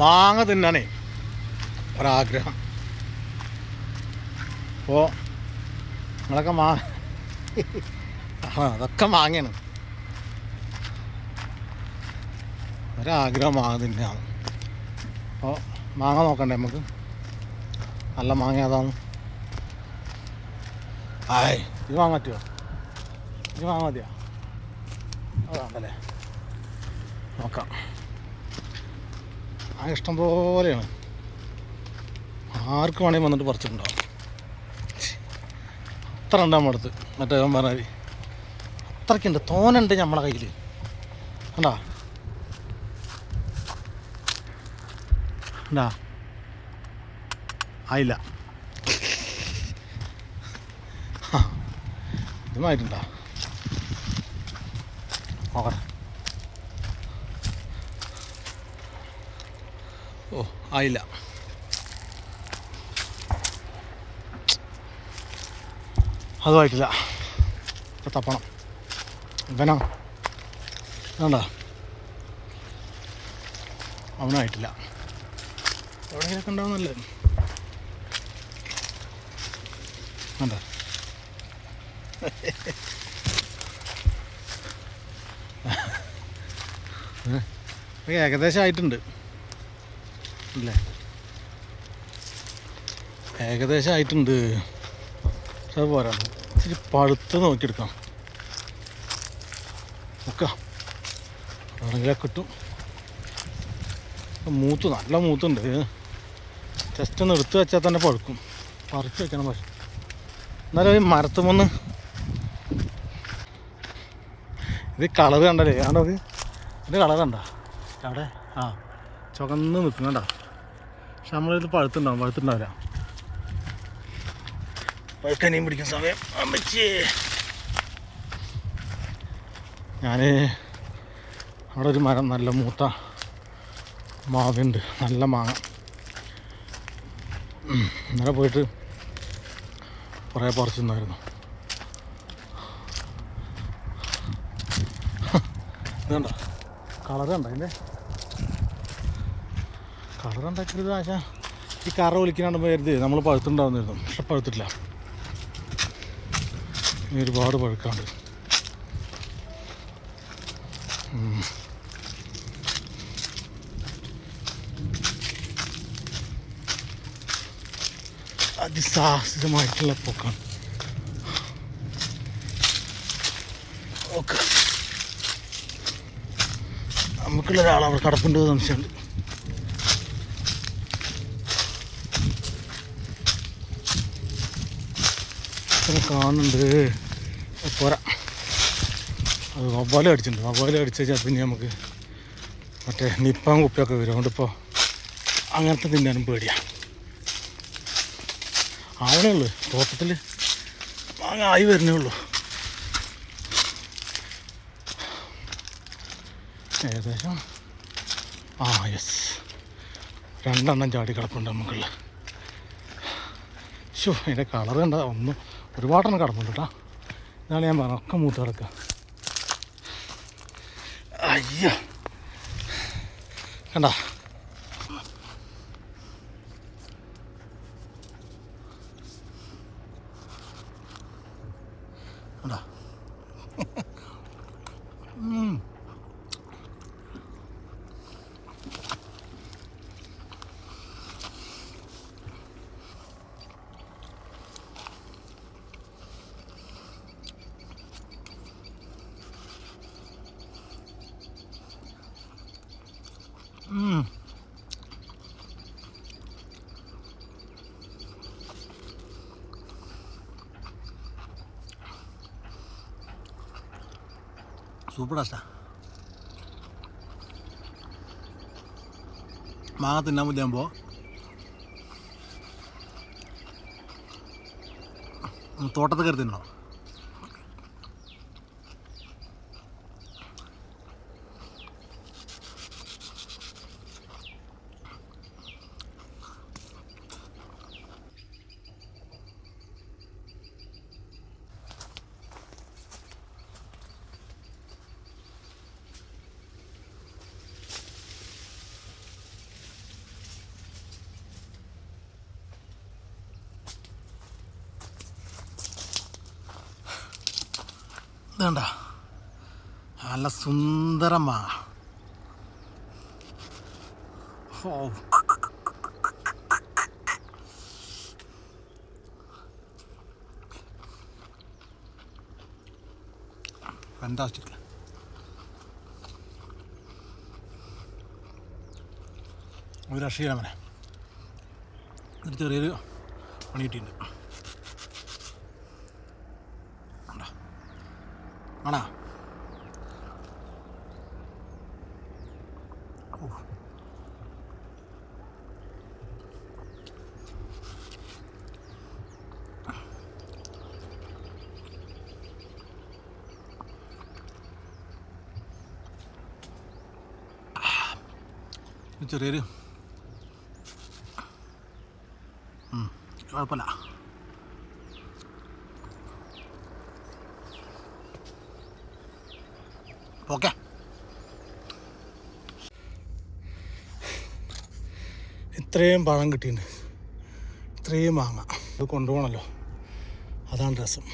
മാങ്ങ തിന്നണേ ഒരാഗ്രഹം. അപ്പോൾ നിങ്ങളൊക്കെ മാ അതൊക്കെ മാങ്ങയാണ്. ഒരാഗ്രഹം മാങ്ങ തിന്നാണ് അപ്പോൾ മാങ്ങ നോക്കണ്ടേ നമുക്ക്? നല്ല മാങ്ങ അതാണ് ആയ് ഇത് വാങ്ങാൻ പറ്റുമോ ഇത് വാങ്ങാൻ മതിയോ? അതാണല്ലേ നോക്കാം. ആ ഇഷ്ടം പോലെയാണ്. ആർക്ക് വേണമെങ്കിൽ വന്നിട്ട് പറിച്ചിട്ടുണ്ടാവും. അത്ര ഉണ്ട് അടുത്ത് മറ്റേ ഞാൻ പറഞ്ഞാൽ അത്രയ്ക്കുണ്ട് തോനുണ്ട് നമ്മളെ കയ്യിൽ കണ്ടാ? കണ്ടാ? ആയില്ല. ഇതുമായിട്ടുണ്ടാ നോക്കട്ടെ. ഓ ആയില്ല. അതുമായിട്ടില്ല ഇപ്പം തപ്പണം. ഇവനോ. വേണ്ട അവനായിട്ടില്ല എവിടെയെങ്കിലൊക്കെ ഉണ്ടാവുന്നല്ലേ വേണ്ട ഏകദേശം ആയിട്ടുണ്ട്. ഇല്ലേ? ഏകദേശം ആയിട്ടുണ്ട്. അത് പോരാ. ഇച്ചിരി പഴുത്ത് നോക്കിയെടുക്കാം. നോക്കാം. കിട്ടും. മൂത്ത് നല്ല മൂത്തുണ്ട്. ജസ്റ്റ് ഒന്ന് എടുത്ത് വെച്ചാൽ തന്നെ പഴുക്കും. പറിച്ച് വെക്കണം പക്ഷെ. എന്നാലും ഈ മരത്തുമൊന്ന് ഇത് കളർ കണ്ടല്ലേ? കണ്ടോ ഇത്? കളർ കണ്ട? അവിടെ? ആ. ചുവന്ന് നിൽക്കും കണ്ട പക്ഷെ നമ്മളിത് പഴുത്തുണ്ടാവും പഴുത്തുണ്ടാവില്ല. പഴുക്കനെയും പിടിക്കുന്ന സമയം. അമ്മച്ചേ. ഞാൻ അവിടെ ഒരു മരം നല്ല മൂത്ത മാവുണ്ട് നല്ല മാങ്ങ. ഇന്നലെ പോയിട്ട് കുറേ പറിച്ചിരുന്നായിരുന്നു ഇതുണ്ട? കളറുണ്ടോ അതിന്റെ? കളർ ഉണ്ടാക്കരുത് ആശ ഈ കറ ഒലിക്കാണ്ട് കരുതി. നമ്മൾ പഴുത്തുണ്ടാവുന്നിരുന്നു പക്ഷെ പഴുത്തിട്ടില്ല. ഇനി ഒരുപാട് പഴുക്കാണ്ട്. അതിസാഹസികമായിട്ടുള്ള പൊക്കാണ് ഓക്കെ. നമുക്കുള്ള ഒരാൾ അവർ കിടപ്പുണ്ട് സംശയമുണ്ട്. കാണുന്നുണ്ട്. പോരാ. അത് വവ്വാലും അടിച്ചിട്ടുണ്ട് വവ്വാലും അടിച്ചു കഴിഞ്ഞാൽ പിന്നെ നമുക്ക് മറ്റേ നിപ്പാൻ കുപ്പിയൊക്കെ വരും. അതുകൊണ്ടിപ്പോൾ അങ്ങനത്തെ തിന്നാനും പേടിയാണ് ആവണേ ഉള്ളൂ. തോട്ടത്തിൽ മാങ്ങ ആയി വരുന്നേ ഉള്ളൂ. ഏകദേശം. ആ യെസ് രണ്ടെണ്ണം ചാടി കിടപ്പുണ്ട് നമുക്കുള്ള. ഷോ അതിന്റെ കളർ കണ്ട ഒന്ന് ഒരുപാടെണ്ണം കിടപ്പുണ്ട് കേട്ടോ ഇതാണ് ഞാൻ പറഞ്ഞത് ഒക്കെ മൂത്ത് കിടക്കുക അയ്യ. കണ്ട? കണ്ട? സൂപ്പർ ടേസ്റ്റാ മാങ്ങ തിന്നാൻ പറ്റിയാകുമ്പോൾ തോട്ടത്തിൽ കയറി തിന്നണം? ഇതണ്ട നല്ല സുന്ദരമാ. ഓ ഫാന്റാസ്റ്റിക് ഒരു രക്ഷയില്ല ഒരു ചെറിയൊരു പണി കിട്ടിയിട്ടുണ്ട് കണ്ടോ? ആണോ? ചെറിയൊരു കുഴപ്പമില്ല. ഓക്കെ ഇത്രയും പഴം കിട്ടിയിട്ടുണ്ട് ഇത്രയും മാങ്ങ. അത് കൊണ്ടുപോകണമല്ലോ അതാണ് രസം.